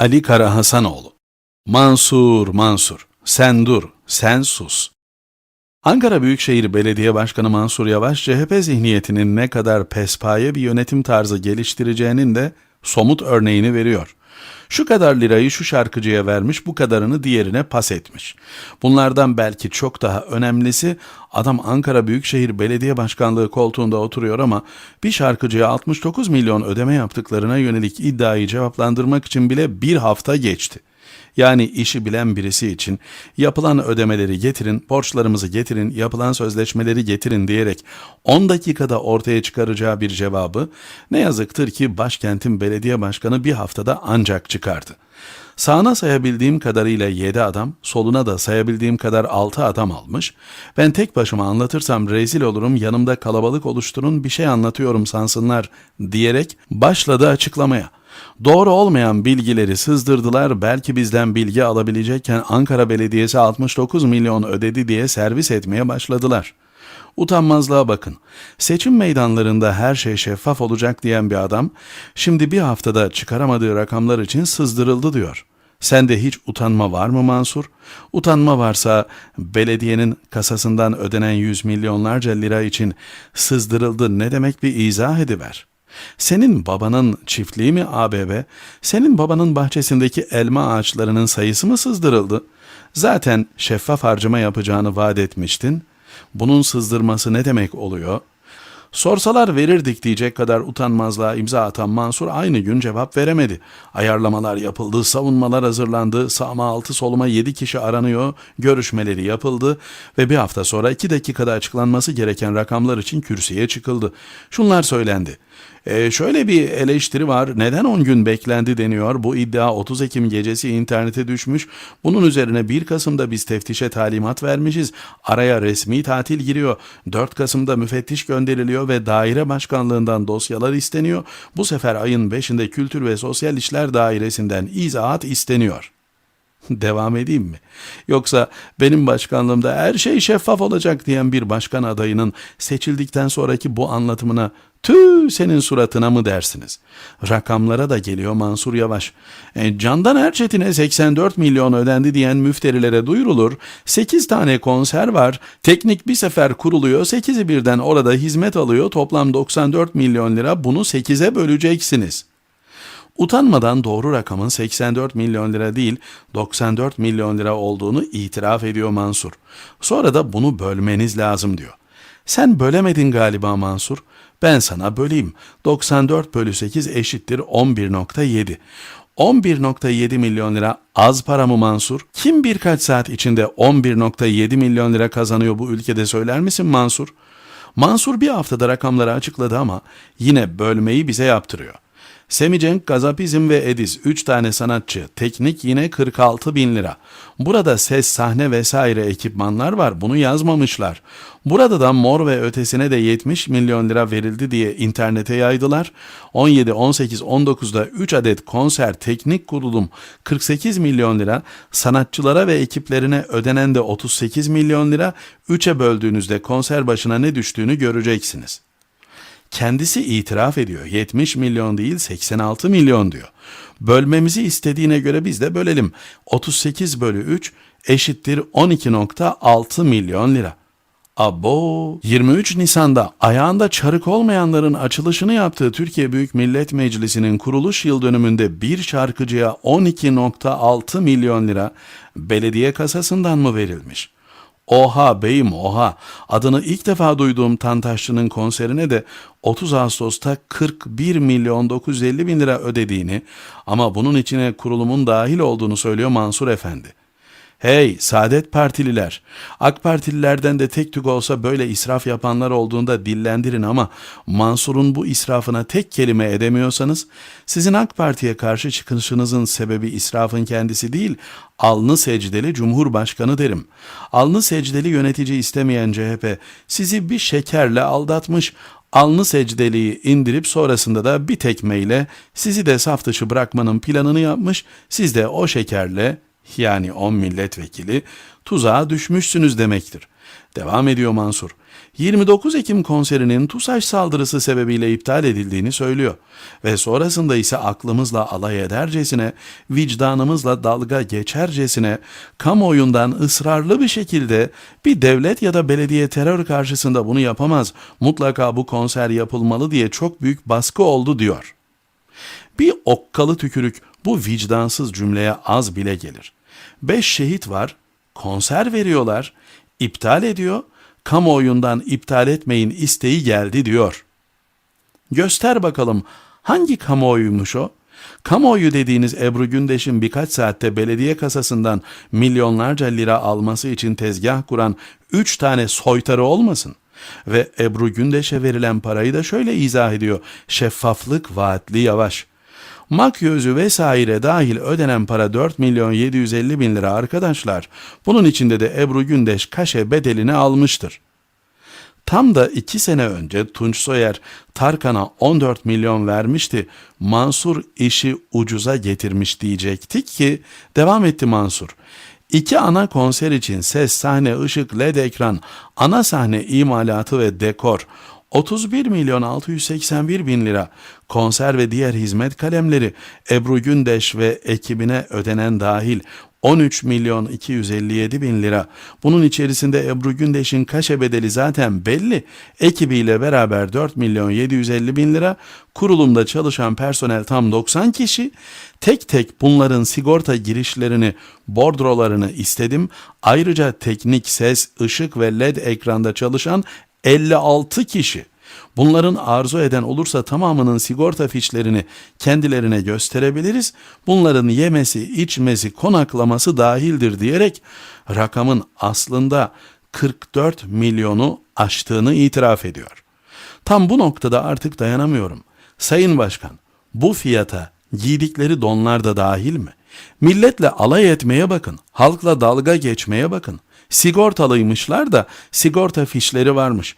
Ali Kara Hasanoğlu Mansur, Mansur, sen dur, sen sus. Ankara Büyükşehir Belediye Başkanı Mansur Yavaş, CHP zihniyetinin ne kadar pespaye bir yönetim tarzı geliştireceğinin de somut örneğini veriyor. Şu kadar lirayı şu şarkıcıya vermiş, bu kadarını diğerine pas etmiş. Bunlardan belki çok daha önemlisi adam Ankara Büyükşehir Belediye Başkanlığı koltuğunda oturuyor ama bir şarkıcıya 69 milyon ödeme yaptıklarına yönelik iddiayı cevaplandırmak için bile bir hafta geçti. Yani işi bilen birisi için yapılan ödemeleri getirin, borçlarımızı getirin, yapılan sözleşmeleri getirin diyerek 10 dakikada ortaya çıkaracağı bir cevabı ne yazıktır ki başkentin belediye başkanı bir haftada ancak çıkardı. Sağına sayabildiğim kadarıyla 7 adam, soluna da sayabildiğim kadar 6 adam almış. Ben tek başıma anlatırsam rezil olurum, yanımda kalabalık oluşturun bir şey anlatıyorum sansınlar diyerek başladı açıklamaya. Doğru olmayan bilgileri sızdırdılar. Belki bizden bilgi alabilecekken Ankara Belediyesi 69 milyon ödedi diye servis etmeye başladılar. Utanmazlığa bakın. Seçim meydanlarında her şey şeffaf olacak diyen bir adam, şimdi bir haftada çıkaramadığı rakamlar için sızdırıldı diyor. Sende hiç utanma var mı Mansur? Utanma varsa belediyenin kasasından ödenen yüz milyonlarca lira için sızdırıldı ne demek bir izah ediver.'' Senin babanın çiftliği mi ABB? Senin babanın bahçesindeki elma ağaçlarının sayısı mı sızdırıldı? Zaten şeffaf harcama yapacağını vaat etmiştin. Bunun sızdırması ne demek oluyor? Sorsalar verirdik diyecek kadar utanmazlığa imza atan Mansur aynı gün cevap veremedi. Ayarlamalar yapıldı, savunmalar hazırlandı, sağma altı soluma yedi kişi aranıyor, görüşmeleri yapıldı ve bir hafta sonra iki dakikada açıklanması gereken rakamlar için kürsüye çıkıldı. Şunlar söylendi. E, şöyle bir eleştiri var. Neden 10 gün beklendi deniyor. Bu iddia 30 Ekim gecesi internete düşmüş. Bunun üzerine 1 Kasım'da biz teftişe talimat vermişiz. Araya resmi tatil giriyor. 4 Kasım'da müfettiş gönderiliyor ve daire başkanlığından dosyalar isteniyor. Bu sefer ayın 5'inde Kültür ve Sosyal İşler Dairesi'nden izahat isteniyor. Devam edeyim mi? Yoksa benim başkanlığımda her şey şeffaf olacak diyen bir başkan adayının seçildikten sonraki bu anlatımına tüh senin suratına mı dersiniz? Rakamlara da geliyor Mansur Yavaş. E, Candan Erçetin'e 84 milyon ödendi diyen müfterilere duyurulur. 8 tane konser var. Teknik bir sefer kuruluyor. 8'i birden orada hizmet alıyor. Toplam 94 milyon lira. Bunu 8'e böleceksiniz.'' Utanmadan doğru rakamın 84 milyon lira değil 94 milyon lira olduğunu itiraf ediyor Mansur. Sonra da bunu bölmeniz lazım diyor. Sen bölemedin galiba Mansur. Ben sana böleyim. 94 bölü 8 eşittir 11.7. 11.7 milyon lira az para mı Mansur? Kim birkaç saat içinde 11.7 milyon lira kazanıyor bu ülkede söyler misin Mansur? Mansur bir haftada rakamları açıkladı ama yine bölmeyi bize yaptırıyor. Semicenk, Gazapizm ve Ediz 3 tane sanatçı. Teknik yine 46 bin lira. Burada ses, sahne vesaire ekipmanlar var. Bunu yazmamışlar. Burada da mor ve ötesine de 70 milyon lira verildi diye internete yaydılar. 17, 18, 19'da 3 adet konser teknik kurulum 48 milyon lira. Sanatçılara ve ekiplerine ödenen de 38 milyon lira. 3'e böldüğünüzde konser başına ne düştüğünü göreceksiniz.'' Kendisi itiraf ediyor. 70 milyon değil 86 milyon diyor. Bölmemizi istediğine göre biz de bölelim. 38 bölü 3 eşittir 12.6 milyon lira. Abo 23 Nisan'da ayağında çarık olmayanların açılışını yaptığı Türkiye Büyük Millet Meclisi'nin kuruluş yıl dönümünde bir şarkıcıya 12.6 milyon lira belediye kasasından mı verilmiş?'' Oha beyim oha. Adını ilk defa duyduğum Tantaşçı'nın konserine de 30 Ağustos'ta 41 milyon 950 bin lira ödediğini ama bunun içine kurulumun dahil olduğunu söylüyor Mansur Efendi. Hey Saadet Partililer, AK Partililerden de tek tük olsa böyle israf yapanlar olduğunda dillendirin ama Mansur'un bu israfına tek kelime edemiyorsanız sizin AK Parti'ye karşı çıkışınızın sebebi israfın kendisi değil, alnı secdeli Cumhurbaşkanı derim. Alnı secdeli yönetici istemeyen CHP sizi bir şekerle aldatmış, alnı secdeliği indirip sonrasında da bir tekmeyle sizi de saf dışı bırakmanın planını yapmış, siz de o şekerle yani 10 milletvekili tuzağa düşmüşsünüz demektir. Devam ediyor Mansur. 29 Ekim konserinin TUSAŞ saldırısı sebebiyle iptal edildiğini söylüyor. Ve sonrasında ise aklımızla alay edercesine, vicdanımızla dalga geçercesine, kamuoyundan ısrarlı bir şekilde bir devlet ya da belediye terör karşısında bunu yapamaz, mutlaka bu konser yapılmalı diye çok büyük baskı oldu diyor. Bir okkalı tükürük bu vicdansız cümleye az bile gelir. Beş şehit var, konser veriyorlar, iptal ediyor, kamuoyundan iptal etmeyin isteği geldi diyor. Göster bakalım hangi kamuoyuymuş o? Kamuoyu dediğiniz Ebru Gündeş'in birkaç saatte belediye kasasından milyonlarca lira alması için tezgah kuran üç tane soytarı olmasın? Ve Ebru Gündeş'e verilen parayı da şöyle izah ediyor. Şeffaflık vaatli yavaş. Makyözü vesaire dahil ödenen para 4 milyon 750 bin lira arkadaşlar. Bunun içinde de Ebru Gündeş kaşe bedelini almıştır. Tam da iki sene önce Tunç Soyer Tarkan'a 14 milyon vermişti. Mansur işi ucuza getirmiş diyecektik ki devam etti Mansur. İki ana konser için ses, sahne, ışık, led ekran, ana sahne imalatı ve dekor 31 milyon 681 bin lira konser ve diğer hizmet kalemleri Ebru Gündeş ve ekibine ödenen dahil 13 milyon 257 bin lira. Bunun içerisinde Ebru Gündeş'in kaşe bedeli zaten belli. Ekibiyle beraber 4 milyon 750 bin lira. Kurulumda çalışan personel tam 90 kişi. Tek tek bunların sigorta girişlerini, bordrolarını istedim. Ayrıca teknik, ses, ışık ve led ekranda çalışan 56 kişi. Bunların arzu eden olursa tamamının sigorta fişlerini kendilerine gösterebiliriz. Bunların yemesi, içmesi, konaklaması dahildir diyerek rakamın aslında 44 milyonu aştığını itiraf ediyor. Tam bu noktada artık dayanamıyorum. Sayın Başkan, bu fiyata giydikleri donlar da dahil mi? Milletle alay etmeye bakın, halkla dalga geçmeye bakın. Sigortalıymışlar da sigorta fişleri varmış.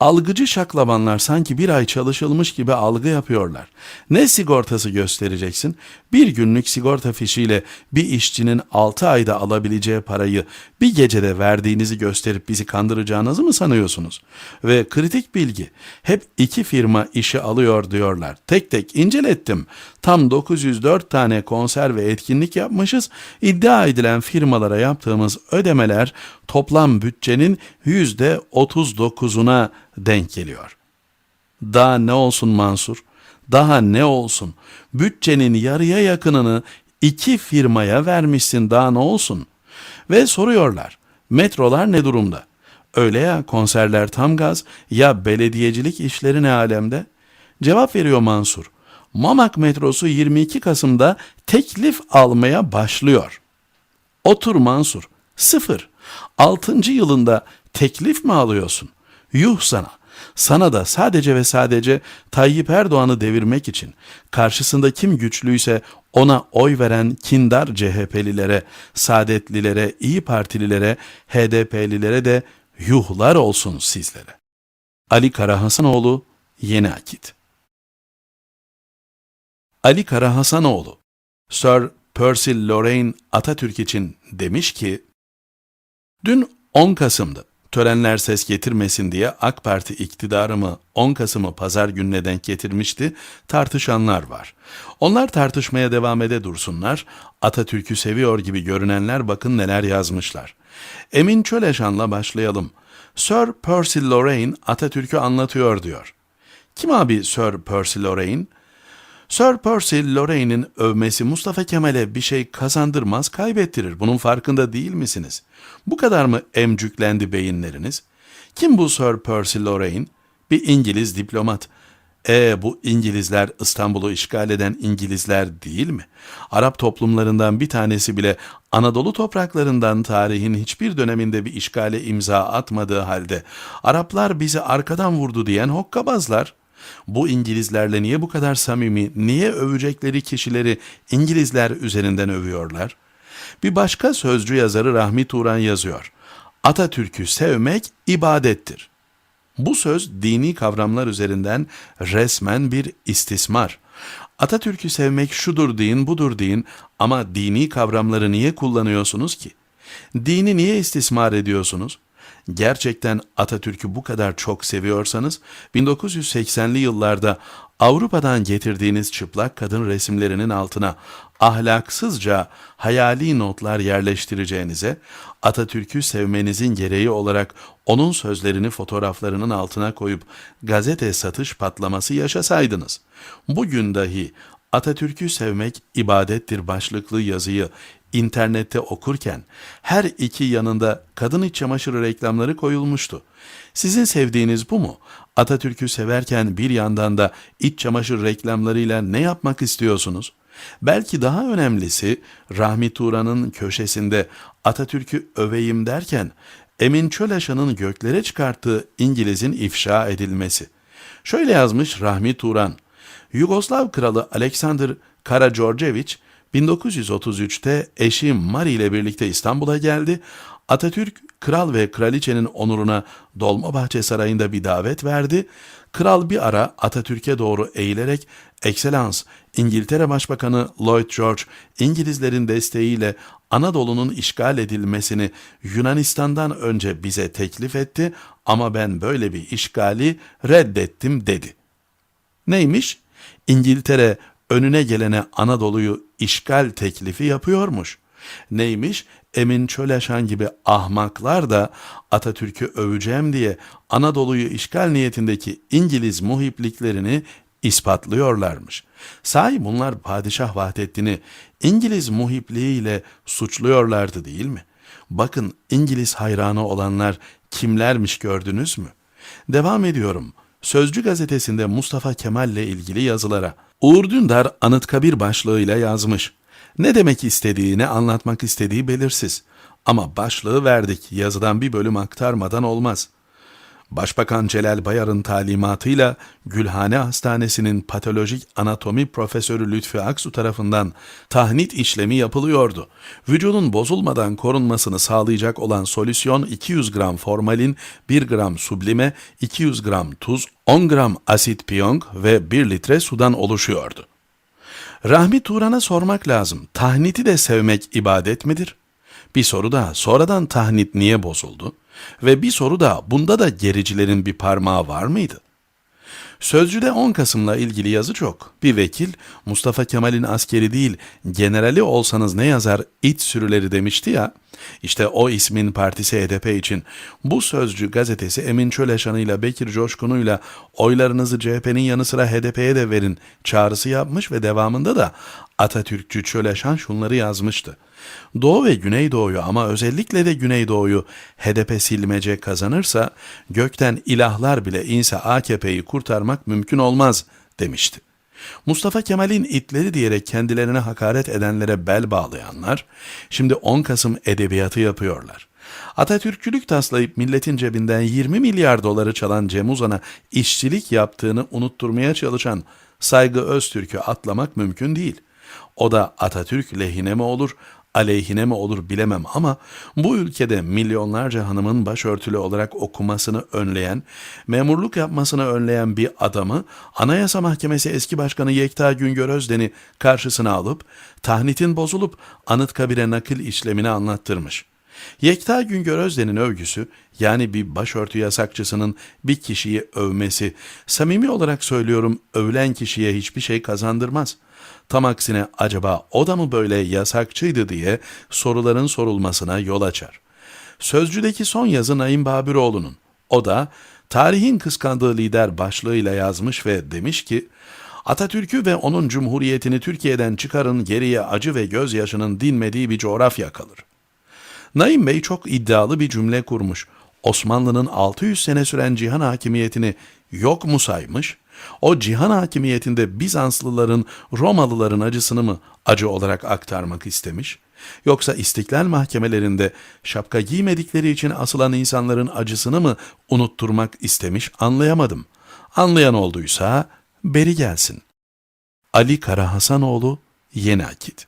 Algıcı şaklabanlar sanki bir ay çalışılmış gibi algı yapıyorlar. Ne sigortası göstereceksin? Bir günlük sigorta fişiyle bir işçinin 6 ayda alabileceği parayı bir gecede verdiğinizi gösterip bizi kandıracağınızı mı sanıyorsunuz? Ve kritik bilgi, hep iki firma işi alıyor diyorlar. Tek tek incelettim. Tam 904 tane konser ve etkinlik yapmışız. İddia edilen firmalara yaptığımız ödemeler toplam bütçenin %39'una denk geliyor. Daha ne olsun Mansur? Daha ne olsun? Bütçenin yarıya yakınını iki firmaya vermişsin daha ne olsun? Ve soruyorlar, metrolar ne durumda? Öyle ya konserler tam gaz, ya belediyecilik işleri ne alemde? Cevap veriyor Mansur. Mamak metrosu 22 Kasım'da teklif almaya başlıyor. Otur Mansur, sıfır. Altıncı yılında teklif mi alıyorsun? Yuh sana. Sana da sadece ve sadece Tayyip Erdoğan'ı devirmek için karşısında kim güçlüyse ona oy veren kindar CHP'lilere, Saadetlilere, İyi Partililere, HDP'lilere de yuhlar olsun sizlere. Ali Karahasanoğlu, Yeni Akit Ali Karahasanoğlu, Sir Percy Lorraine Atatürk için demiş ki, Dün 10 Kasım'dı. Törenler ses getirmesin diye AK Parti iktidarımı 10 Kasım'ı pazar gününe denk getirmişti. Tartışanlar var. Onlar tartışmaya devam ede dursunlar. Atatürk'ü seviyor gibi görünenler bakın neler yazmışlar. Emin Çöleşan'la başlayalım. Sir Percy Lorraine Atatürk'ü anlatıyor diyor. Kim abi Sir Percy Lorraine? Sir Percy Lorraine'in övmesi Mustafa Kemal'e bir şey kazandırmaz, kaybettirir. Bunun farkında değil misiniz? Bu kadar mı emcüklendi beyinleriniz? Kim bu Sir Percy Lorraine? Bir İngiliz diplomat. E bu İngilizler İstanbul'u işgal eden İngilizler değil mi? Arap toplumlarından bir tanesi bile Anadolu topraklarından tarihin hiçbir döneminde bir işgale imza atmadığı halde Araplar bizi arkadan vurdu diyen hokkabazlar. Bu İngilizlerle niye bu kadar samimi, niye övecekleri kişileri İngilizler üzerinden övüyorlar? Bir başka sözcü yazarı Rahmi Turan yazıyor. Atatürk'ü sevmek ibadettir. Bu söz dini kavramlar üzerinden resmen bir istismar. Atatürk'ü sevmek şudur deyin, budur deyin ama dini kavramları niye kullanıyorsunuz ki? Dini niye istismar ediyorsunuz? Gerçekten Atatürk'ü bu kadar çok seviyorsanız 1980'li yıllarda Avrupa'dan getirdiğiniz çıplak kadın resimlerinin altına ahlaksızca hayali notlar yerleştireceğinize Atatürk'ü sevmenizin gereği olarak onun sözlerini fotoğraflarının altına koyup gazete satış patlaması yaşasaydınız. Bugün dahi Atatürk'ü sevmek ibadettir başlıklı yazıyı internette okurken her iki yanında kadın iç çamaşırı reklamları koyulmuştu. Sizin sevdiğiniz bu mu? Atatürk'ü severken bir yandan da iç çamaşır reklamlarıyla ne yapmak istiyorsunuz? Belki daha önemlisi Rahmi Turan'ın köşesinde Atatürk'ü öveyim derken Emin Çölaşan'ın göklere çıkarttığı İngiliz'in ifşa edilmesi. Şöyle yazmış Rahmi Turan. Yugoslav kralı Alexander Karađorđević 1933'te eşi Mari ile birlikte İstanbul'a geldi. Atatürk kral ve kraliçenin onuruna Dolmabahçe Sarayı'nda bir davet verdi. Kral bir ara Atatürk'e doğru eğilerek Excellence, İngiltere Başbakanı Lloyd George, İngilizlerin desteğiyle Anadolu'nun işgal edilmesini Yunanistan'dan önce bize teklif etti ama ben böyle bir işgali reddettim dedi. Neymiş? İngiltere önüne gelene Anadolu'yu işgal teklifi yapıyormuş. Neymiş? Emin Çöleşan gibi ahmaklar da Atatürk'ü öveceğim diye Anadolu'yu işgal niyetindeki İngiliz muhipliklerini ispatlıyorlarmış. Sahi bunlar Padişah Vahdettin'i İngiliz muhipliğiyle suçluyorlardı değil mi? Bakın İngiliz hayranı olanlar kimlermiş gördünüz mü? Devam ediyorum. Sözcü gazetesinde Mustafa Kemal ile ilgili yazılara Uğur Dündar Anıtkabir başlığıyla yazmış. Ne demek istediği, ne anlatmak istediği belirsiz. Ama başlığı verdik, yazıdan bir bölüm aktarmadan olmaz. Başbakan Celal Bayar'ın talimatıyla Gülhane Hastanesi'nin patolojik anatomi profesörü Lütfi Aksu tarafından tahnit işlemi yapılıyordu. Vücudun bozulmadan korunmasını sağlayacak olan solüsyon 200 gram formalin, 1 gram sublime, 200 gram tuz, 10 gram asit piyong ve 1 litre sudan oluşuyordu. Rahmi Turan'a sormak lazım. Tahniti de sevmek ibadet midir? Bir soru daha. Sonradan tahnit niye bozuldu? Ve bir soru daha. Bunda da gericilerin bir parmağı var mıydı? Sözcüde 10 Kasım'la ilgili yazı çok. Bir vekil Mustafa Kemal'in askeri değil generali olsanız ne yazar it sürüleri demişti ya. İşte o ismin partisi HDP için bu Sözcü gazetesi Emin Çöleşan'ıyla Bekir Coşkun'uyla oylarınızı CHP'nin yanı sıra HDP'ye de verin çağrısı yapmış ve devamında da Atatürkçü Çöleşan şunları yazmıştı. Doğu ve Güneydoğu'yu ama özellikle de Güneydoğu'yu HDP silmece kazanırsa gökten ilahlar bile inse AKP'yi kurtarmak mümkün olmaz demişti. Mustafa Kemal'in itleri diyerek kendilerine hakaret edenlere bel bağlayanlar şimdi 10 Kasım edebiyatı yapıyorlar. Atatürkçülük taslayıp milletin cebinden 20 milyar doları çalan Cem Uzan'a işçilik yaptığını unutturmaya çalışan Saygı Öztürk'ü atlamak mümkün değil. O da Atatürk lehine mi olur, aleyhine mi olur bilemem ama bu ülkede milyonlarca hanımın başörtülü olarak okumasını önleyen, memurluk yapmasını önleyen bir adamı Anayasa Mahkemesi eski başkanı Yekta Güngör Özden'i karşısına alıp tahnitin bozulup Anıtkabir'e nakil işlemini anlattırmış. Yekta Güngör Özden'in övgüsü yani bir başörtü yasakçısının bir kişiyi övmesi, samimi olarak söylüyorum övülen kişiye hiçbir şey kazandırmaz. Tam aksine acaba o da mı böyle yasakçıydı diye soruların sorulmasına yol açar. Sözcüdeki son yazı Naim Babiroğlu'nun. O da tarihin kıskandığı lider başlığıyla yazmış ve demiş ki Atatürk'ü ve onun cumhuriyetini Türkiye'den çıkarın geriye acı ve gözyaşının dinmediği bir coğrafya kalır. Naim Bey çok iddialı bir cümle kurmuş. Osmanlı'nın 600 sene süren cihan hakimiyetini yok mu saymış? O cihan hakimiyetinde Bizanslıların, Romalıların acısını mı acı olarak aktarmak istemiş? Yoksa istiklal mahkemelerinde şapka giymedikleri için asılan insanların acısını mı unutturmak istemiş anlayamadım. Anlayan olduysa beri gelsin. Ali Kara Hasanoğlu Yeni Akit